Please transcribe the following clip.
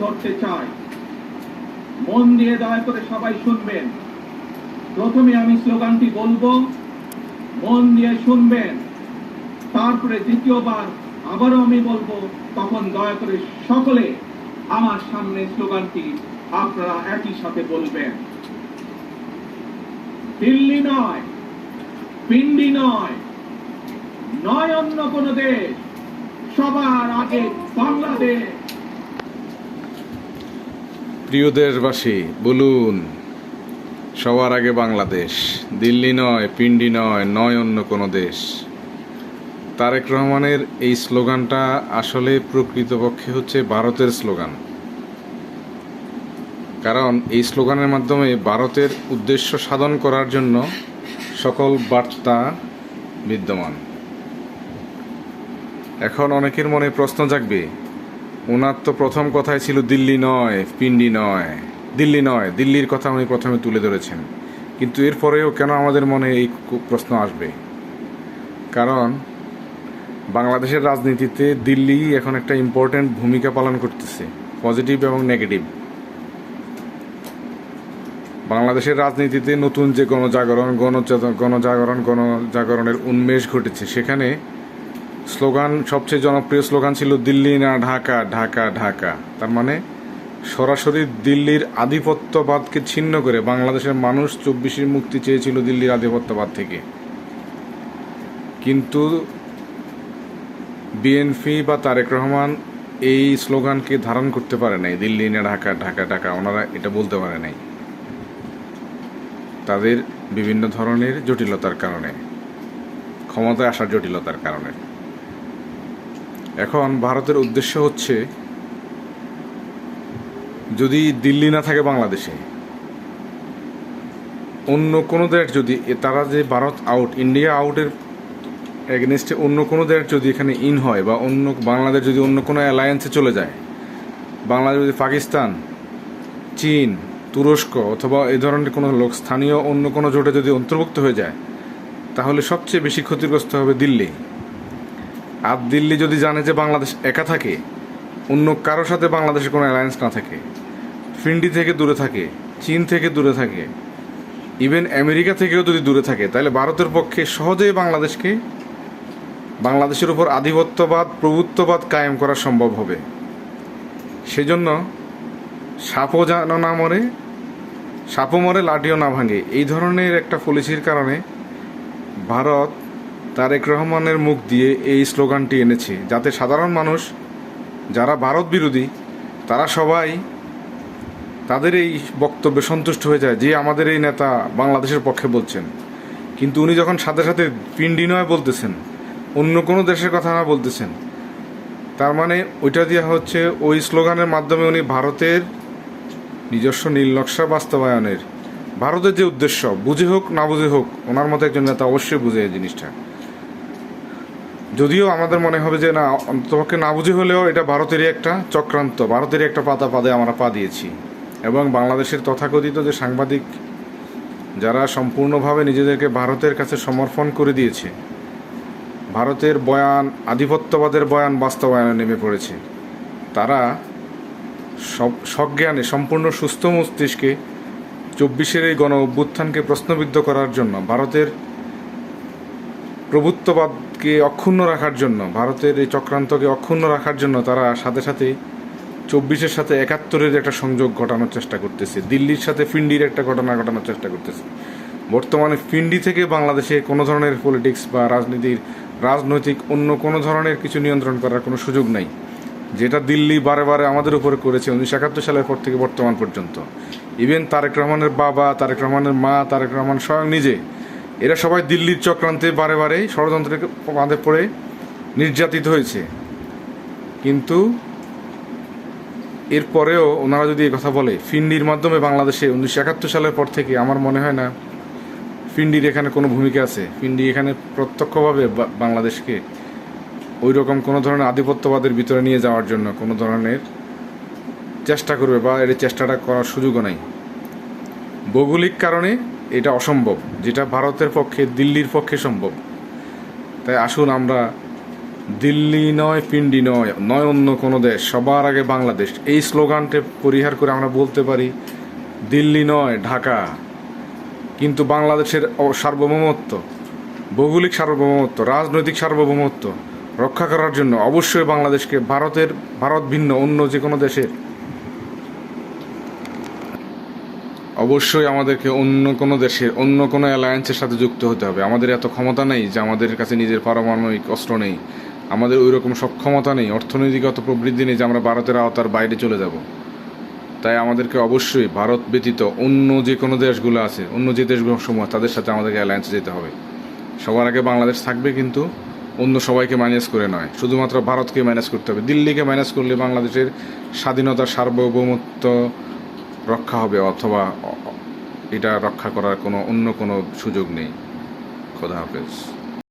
ধরতে চাই। মন দিয়ে দয়া করে সবাই শুনবেন। প্রথমে আমি স্লোগানটি বলব, মন দিয়ে শুনবেন। তারপরে দ্বিতীয়বার আবারও আমি বলব, তখন দয়া করে সকলে আমার সামনে স্লোগানটি আপনারা একই সাথে বলবেন। দিল্লি নয়, পিন্ডি নয় নয় অন্য কোন দেশ। সবার আগে বাংলাদেশ। প্রিয় দেশবাসী বলুন, সবার আগে বাংলাদেশ। দিল্লি নয়, পিন্ডি নয় নয় অন্য কোনো দেশ। তারেক রহমানের এই স্লোগানটা আসলে প্রকৃতপক্ষে হচ্ছে ভারতের স্লোগান। কারণ এই স্লোগানের মাধ্যমে ভারতের উদ্দেশ্য সাধন করার জন্য সকল বার্তা বিদ্যমান। এখন অনেকের মনে প্রশ্ন জাগবে ওনার তো প্রথম কথাই ছিল, দিল্লি নয়, পিন্ডি নয়। দিল্লি নয়, দিল্লির কথা উনি প্রথমে তুলে ধরেছেন। কিন্তু এরপরেও কেন আমাদের মনে এই প্রশ্ন আসবে? কারণ বাংলাদেশের রাজনীতিতে দিল্লি এখন একটা ইম্পর্ট্যান্ট ভূমিকা পালন করতেছে পজিটিভ এবং নেগেটিভ বাংলাদেশের রাজনীতিতে নতুন যে গণজাগরণ গণজাগরণ, গণজাগরণের উন্মেষ ঘটেছে, সেখানে স্লোগান, সবচেয়ে জনপ্রিয় স্লোগান ছিল দিল্লি না ঢাকা ঢাকা ঢাকা। তার মানে সরাসরি দিল্লির আধিপত্যবাদকে ছিন্ন করে বাংলাদেশের মানুষ চব্বিশের মুক্তি চেয়েছিল দিল্লির আধিপত্যবাদ থেকে। কিন্তু বিএনপি বা তারেক রহমান এই স্লোগানকে ধারণ করতে পারে নাই, দিল্লি না ঢাকা ঢাকা ঢাকা। ওনারা এটা বলতে পারে নাই। তাদের বিভিন্ন ধরনের জটিলতার কারণে, ক্ষমতায় আসার জটিলতার কারণে। এখন ভারতের উদ্দেশ্য হচ্ছে যদি দিল্লি না থাকে বাংলাদেশে, অন্য কোনো দেশ যদি তারা যে ভারত আউট ইন্ডিয়া আউটের এগেনস্টে অন্য কোনো দেশ যদি এখানে ইন হয় বা অন্য বাংলাদেশ যদি অন্য কোনো অ্যালায়েন্সে চলে যায়, বাংলাদেশ যদি পাকিস্তান, চীন, তুরস্ক অথবা এ ধরনের কোনো লোক স্থানীয় অন্য কোনো জোটে যদি অন্তর্ভুক্ত হয়ে যায়, তাহলে সবচেয়ে বেশি ক্ষতিগ্রস্ত হবে দিল্লি। আর দিল্লি যদি জানে যে বাংলাদেশ একা থাকে, অন্য কারোর সাথে বাংলাদেশের কোনো অ্যালায়েন্স না থাকে, ফিন্ডি থেকে দূরে থাকে, চীন থেকে দূরে থাকে ইভেন আমেরিকা থেকেও যদি দূরে থাকে, তাহলে ভারতের পক্ষে সহজেই বাংলাদেশকে, বাংলাদেশের উপর আধিপত্যবাদ, প্রভুত্ববাদ কায়েম করা সম্ভব হবে। সেজন্য সাপও যেন না মরে, সাপও মরে, লাঠিও না ভাঙে, এই ধরনের একটা পলিসির কারণে ভারত তারেক রহমানের মুখ দিয়ে এই স্লোগানটি এনেছে। যাতে সাধারণ মানুষ, যারা ভারত বিরোধী, তারা সবাই তাদের এই বক্তব্যে সন্তুষ্ট হয়ে যায় যে আমাদের এই নেতা বাংলাদেশের পক্ষে বলছেন। কিন্তু উনি যখন সাথে সাথে পিন্ডি নয় বলতেছেন, অন্য কোনো দেশের কথা না বলতেছেন, তার মানে ওইটা দেওয়া হচ্ছে ওই স্লোগানের মাধ্যমে উনি ভারতের নিজস্ব নীল নকশা বাস্তবায়নের, ভারতের যে উদ্দেশ্য, বুঝে হোক না বুঝে হোক, ওনার মতো একজন নেতা অবশ্যই বুঝে এই জিনিসটা। যদিও আমাদের মনে হবে যে না অন্তপক্ষে না বুঝে হলেও এটা ভারতেরই একটা চক্রান্ত, ভারতেরই একটা পাতা পাদে আমরা পা দিয়েছি। এবং বাংলাদেশের তথাকথিত যে সাংবাদিক যারা সম্পূর্ণভাবে নিজেদেরকে ভারতের কাছে সমর্পণ করে দিয়েছে, ভারতের বয়ান, আধিপত্যবাদের বয়ান বাস্তবায়নে নেমে পড়েছে, তারা সব সজ্ঞানে, সম্পূর্ণ সুস্থ মস্তিষ্কে চব্বিশের এই গণ অভ্যুত্থানকে প্রশ্নবিদ্ধ করার জন্য, ভারতের প্রভুত্ববাদকে অক্ষুণ্ণ রাখার জন্য, ভারতের এই চক্রান্তকে অক্ষুণ্ণ রাখার জন্য তারা সাথে সাথে চব্বিশের সাথে একাত্তরের একটা সংযোগ ঘটানোর চেষ্টা করতেছে, দিল্লির সাথে ফিন্ডির একটা ঘটনা ঘটানোর চেষ্টা করতেছে। বর্তমানে ফিন্ডি থেকে বাংলাদেশে কোনো ধরনের পলিটিক্স বা রাজনীতির, রাজনৈতিক অন্য কোনো ধরনের কিছু নিয়ন্ত্রণ করার কোনো সুযোগ নাই, যেটা দিল্লি বারে বারে আমাদের উপরে করেছে উনিশশো একাত্তর সালের পর থেকে বর্তমান পর্যন্ত। ইভেন তারেক রহমানের বাবা, তারেক রহমানের মা, তারেক রহমান স্বয়ং নিজে এরা সবাই দিল্লির চক্রান্তে বারে বারে ষড়যন্ত্রের বাঁধে পড়ে নির্যাতিত হয়েছে। কিন্তু এরপরেও ওনারা যদি কথা বলে, ফিন্ডির মাধ্যমে বাংলাদেশে উনিশশো একাত্তর সালের পর থেকে আমার মনে হয় না ফিন্ডির এখানে কোনো ভূমিকা আছে। ফিন্ডি এখানে প্রত্যক্ষভাবে বাংলাদেশকে ওই রকম কোনো ধরনের আধিপত্যবাদের ভিতরে নিয়ে যাওয়ার জন্য কোনো ধরনের চেষ্টা করবে বা এর চেষ্টাটা করার সুযোগও নাই। ভৌগোলিক কারণে এটা অসম্ভব, যেটা ভারতের পক্ষে, দিল্লির পক্ষে সম্ভব। তাই আসুন আমরা, দিল্লি নয়, পিন্ডি নয় নয় অন্য কোনো দেশ, সবার আগে বাংলাদেশ, এই স্লোগানটা পরিহার করে আমরা বলতে পারি, দিল্লি নয়, ঢাকা। কিন্তু বাংলাদেশের সার্বভৌমত্ব, ভৌগোলিক সার্বভৌমত্ব, রাজনৈতিক সার্বভৌমত্ব রক্ষা করার জন্য অবশ্যই বাংলাদেশকে ভারতের, ভারত ভিন্ন, অন্য যে কোনো দেশের অবশ্যই আমাদেরকে অন্য কোনো দেশের, অন্য কোনো অ্যালায়েন্সের সাথে যুক্ত হতে হবে। আমাদের এত ক্ষমতা নেই যে আমাদের কাছে নিজের পারমাণবিক অস্ত্র নেই। আমাদের ওই রকম সক্ষমতা নেই, অর্থনৈতিকগত প্রবৃদ্ধি নেই যে আমরা ভারতের আওতার বাইরে চলে যাব। তাই আমাদেরকে অবশ্যই ভারত ব্যতীত অন্য যে কোনো দেশগুলো আছে, অন্য যে দেশগুলো সমূহ তাদের সাথে আমাদেরকে অ্যালায়েন্সে যেতে হবে। সবার আগে বাংলাদেশ থাকবে কিন্তু অন্য সবাইকে ম্যানেজ করে নয়। শুধুমাত্র ভারতকে ম্যানেজ করতে হবে। দিল্লিকে ম্যানেজ করলে বাংলাদেশের স্বাধীনতার সার্বভৌমত্ব রক্ষা হবে অথবা এটা রক্ষা করার কোনো অন্য কোনো সুযোগ নেই। খোদা হাফেজ।